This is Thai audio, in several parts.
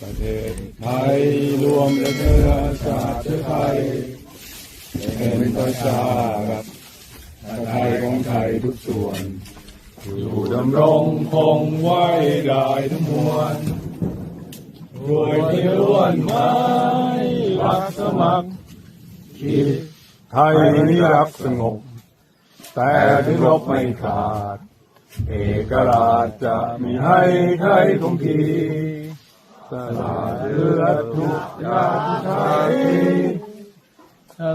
ประเทศไทยรวมและเนื้อชาติไทยเป็นประชาครับไทยของไทยทุกส่วน อยู่ดำรงคงไว้ได้ทั้งมวลรวยที่ล้วนไม้รักสมัครคิดไทยนี้รักสงบ แต่ถึงรบไม่ขาด เอกราชจะมีให้ใครคงที สละเลือดทุกยาติไทย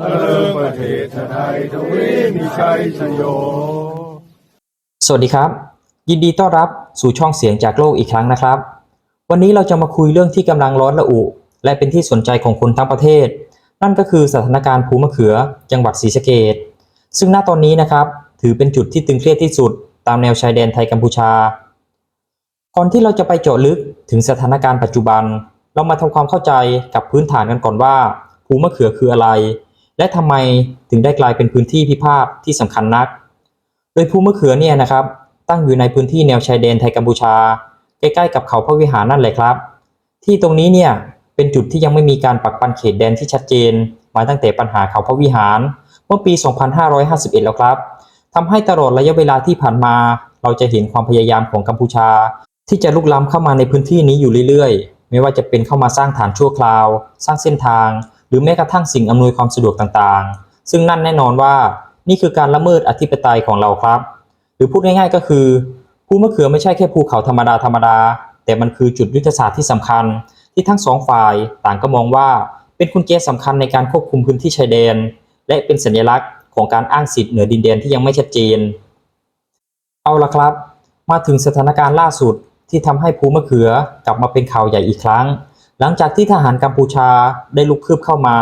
เลิกประเทศไทยทวีมีชัยชโย สวัสดีครับ ยินดีต้อนรับสู่ช่องเสียงจากโลกอีกครั้งนะครับ วันนี้เราจะมาคุยเรื่องที่กำลังร้อนระอุ และเป็นที่สนใจของคนทั้งประเทศ นั่นก็คือสถานการณ์ภูมะเขือ จังหวัดศรีสะเกษซึ่งณตอนนี้นะครับ ถือเป็นจุดที่ตึงเครียดที่สุด ตามแนวชายแดนไทยกัมพูชา ก่อนที่เราจะไปเจาะลึกถึงสถานการณ์ปัจจุบัน เรามาทำความเข้าใจกับพื้นฐานกันก่อนว่า ภูมะเขือคืออะไร และทำไมถึงได้กลายเป็นพื้นที่พิพาทที่สำคัญนัก โดยภูมะเขือเนี่ยนะครับ ตั้งอยู่ในพื้นที่แนวชายแดนไทยกัมพูชา ใกล้ๆกับเขาพระวิหารนั่นแหละครับ ที่ตรงนี้เนี่ยเป็นจุดที่ยังไม่มีการปักปันเขตแดนที่ชัดเจน มาตั้งแต่ปัญหาเขาพระวิหาร เมื่อปี 2551 แล้วครับทำให้ตลอดระยะเวลาที่ผ่านมา เราจะเห็นความพยายามของกัมพูชา ที่จะลุกล้ำเข้ามาในพื้นที่นี้อยู่เรื่อยๆ ไม่ว่าจะเป็นเข้ามาสร้างฐานชั่วคราว สร้างเส้นทาง หรือแม้กระทั่งสิ่งอำนวยความสะดวกต่างๆ ซึ่งนั่นแน่นอนว่านี่คือการละเมิดอธิปไตยของเราครับ หรือพูดง่ายๆก็คือภูมะเขือไม่ใช่แค่ภูเขาธรรมดาธรรมดา แต่มันคือจุดยุทธศาสตร์ที่สำคัญ ที่ทั้งสองฝ่ายต่างก็มองว่าเป็นกุญแจสำคัญในการควบคุมพื้นที่ชายแดน และเป็นสัญลักษณ์ของการอ้างสิทธิ์เหนือดินแดนที่ยังไม่ชัดเจน เอาละครับ มาถึงสถานการณ์ล่าสุด ที่ทำให้ภูมะเขือกลับมาเป็นข่าวใหญ่อีกครั้ง หลังจากที่ทหารกัมพูชาได้ลุกคืบเข้ามา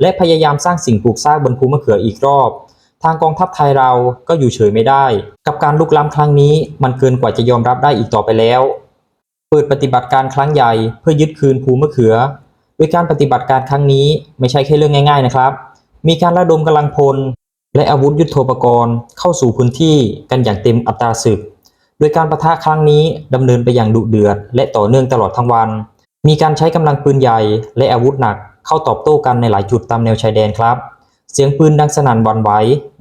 และพยายามสร้างสิ่งปลูกสร้างบนภูมะเขืออีกรอบ ทางกองทัพไทยเราก็อยู่เฉยไม่ได้ กับการลุกล้ำครั้งนี้มันเกินกว่าจะยอมรับได้อีกต่อไปแล้ว เปิดปฏิบัติการครั้งใหญ่เพื่อยึดคืนภูมะเขือโดยการปฏิบัติการครั้งนี้ไม่ใช่แค่เรื่องง่าย ๆนะครับ มีการระดมกำลังพล และอาวุธยุโทโธปกรณ์เข้าสู่พื้นที่กันอย่างเต็มอัตราศึก โดยการประทะครั้งนี้ดำเนินไปอย่างดุเดือด และต่อเนื่องตลอดทั้งวัน มีการใช้กำลังปืนใหญ่และอาวุธหนักเข้าตอบโต้กันในหลายจุดตามแนวชายแดนครับ เสียงปืนดังสนั่นหวันไหว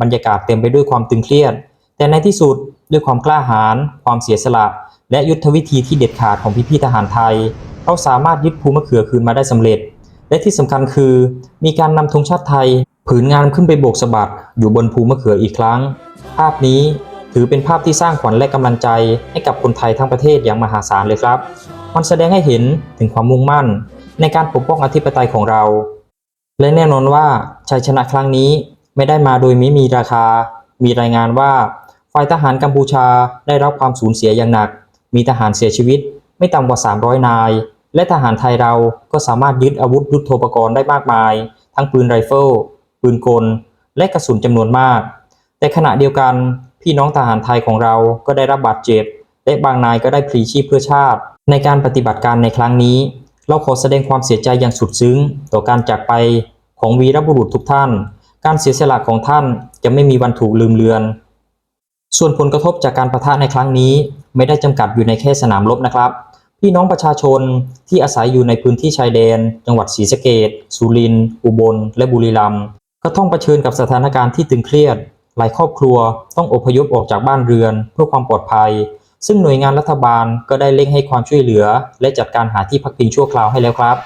บรรยากาศเต็มไปด้วยความตึงเครียด แต่ในที่สุดด้วยความกล้าหาญความเสียสละ และยุทธวิธีที่เด็ดขาดของพี่ๆทหารไทยเราสามารถยึดภูมะเขือคืนมาได้สำเร็จ และที่สำคัญคือ มีการนำธงชาติไทย ผืนงานขึ้นไปโบกสะบัดอยู่บนภูมะเขืออีกครั้ง ภาพนี้ ถือเป็นภาพที่สร้างขวัญและกำลังใจให้กับคนไทยทั้งประเทศอย่างมหาศาลเลยครับ มันแสดงให้เห็นถึงความมุ่งมั่น ในการปกป้องอธิปไตยของเรา และแน่นอนว่าชัยชนะครั้งนี้ไม่ได้มาโดยไม่มีราคา มีรายงานว่าฝ่ายทหารกัมพูชาได้รับความสูญเสียอย่างหนัก มีทหารเสียชีวิตไม่ต่ำกว่า 300 นาย และทหารไทยเราก็สามารถยึดอาวุธยุทโธปกรณ์ได้มากมาย ทั้งปืนไรเฟิล ปืนกล และกระสุนจำนวนมาก แต่ขณะเดียวกัน พี่น้องทหารไทยของเราก็ได้รับบาดเจ็บ และบางนายก็ได้พลีชีพเพื่อชาติ ในการปฏิบัติการในครั้งนี้ เราขอแสดงความเสียใจอย่างสุดซึ้ง ต่อการจากไปของวีรบุรุษทุกท่าน การเสียสละของท่านจะไม่มีวันถูกลืมเลือน ส่วนผลกระทบจากการประทะในครั้งนี้ ไม่ได้จำกัดอยู่ในแค่สนามรบนะครับ พี่น้องประชาชนที่อาศัยอยู่ในพื้นที่ชายแดน จังหวัดศรีสะเกษสุรินทร์อุบล และบุรีรัมย์ก็ต้องเผชิญกับสถานการณ์ที่ตึงเครียด หลายครอบครัวต้องอพยพออกจากบ้านเรือนเพื่อความปลอดภัย ซึ่งหน่วยงานรัฐบาลก็ได้เร่งให้ความช่วยเหลือ และจัดการหาที่พักพิงชั่วคราวให้แล้วครับ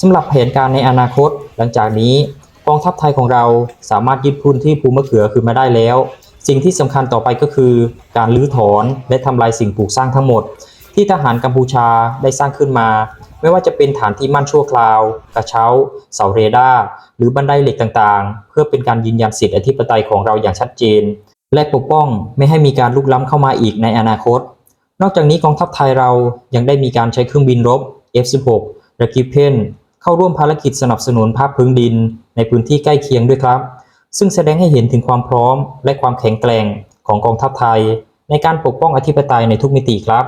สำหรับแผนการในอนาคต หลังจากนี้กองทัพไทยของเราสามารถยึดพื้นที่ภูมะเขือคืนมาได้แล้ว สิ่งที่สำคัญต่อไปก็คือ การลื้อถอนและทำลายสิ่งปลูกสร้างทั้งหมด ที่ทหารกัมพูชาได้สร้างขึ้นมา ไม่ว่าจะเป็นฐานที่มั่นชั่วคราว กระเช้า เสาเรดาร์หรือบันไดเหล็กต่างๆ เพื่อเป็นการยืนยันสิทธิอธิปไตยของเราอย่างชัดเจน และปกป้องไม่ให้มีการลุกล้ำเข้ามาอีกในอนาคต นอกจากนี้กองทัพไทยเรายังได้มีการใช้เครื่องบินรบ F-16 และกิเพนเข้าร่วมภารกิจสนับสนุนภาคพื้นดิน ในพื้นที่ใกล้เคียงด้วยครับ ซึ่งแสดงให้เห็นถึงความพร้อม และความแข็งแกร่งของกองทัพไทย ในการปกป้องอธิปไตยในทุกมิติครับ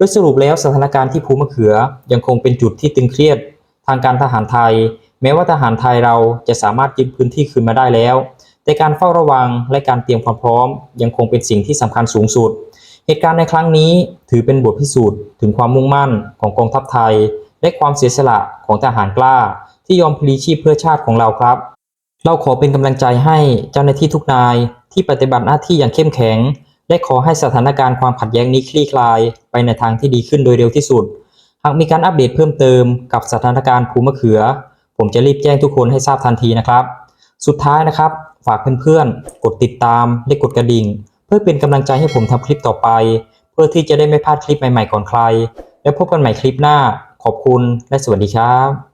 ดยสรุปแล้วสถานการณ์ที่ภูมะเขือยังคงเป็นจุดที่ตึงเครียด ทางการทหารไทย แม้ว่าทหารไทยเราจะสามารถยึดพื้นที่คืนมาได้แล้ว แต่การเฝ้าระวังและการเตรียมความพร้อม ยังคงเป็นสิ่งที่สำคัญสูงสุด เหตุการณ์ในครั้งนี้ถือเป็นบทพิสูจน์ถึงความมุ่งมั่นของกองทัพไทย และความเสียสละของทหารกล้า ที่ยอมพลีชีพเพื่อชาติของเราครับ เราขอเป็นกำลังใจให้เจ้าหน้าที่ทุกนายที่ปฏิบัติหน้าที่อย่างเข้มแข็ง และขอให้สถานการณ์ความขัดแย้งนี้คลี่คลายไปในทางที่ดีขึ้นโดยเร็วที่สุด หากมีการอัปเดตเพิ่มเติมกับสถานการณ์ภูมะเขือ ผมจะรีบแจ้งทุกคนให้ทราบทันทีนะครับ สุดท้ายนะครับ ฝากเพื่อนๆ กดติดตามและกดกระดิ่ง เพื่อเป็นกำลังใจให้ผมทำคลิปต่อไป เพื่อที่จะได้ไม่พลาดคลิปใหม่ๆก่อนใคร แล้วพบกันใหม่คลิปหน้า ขอบคุณและสวัสดีครับ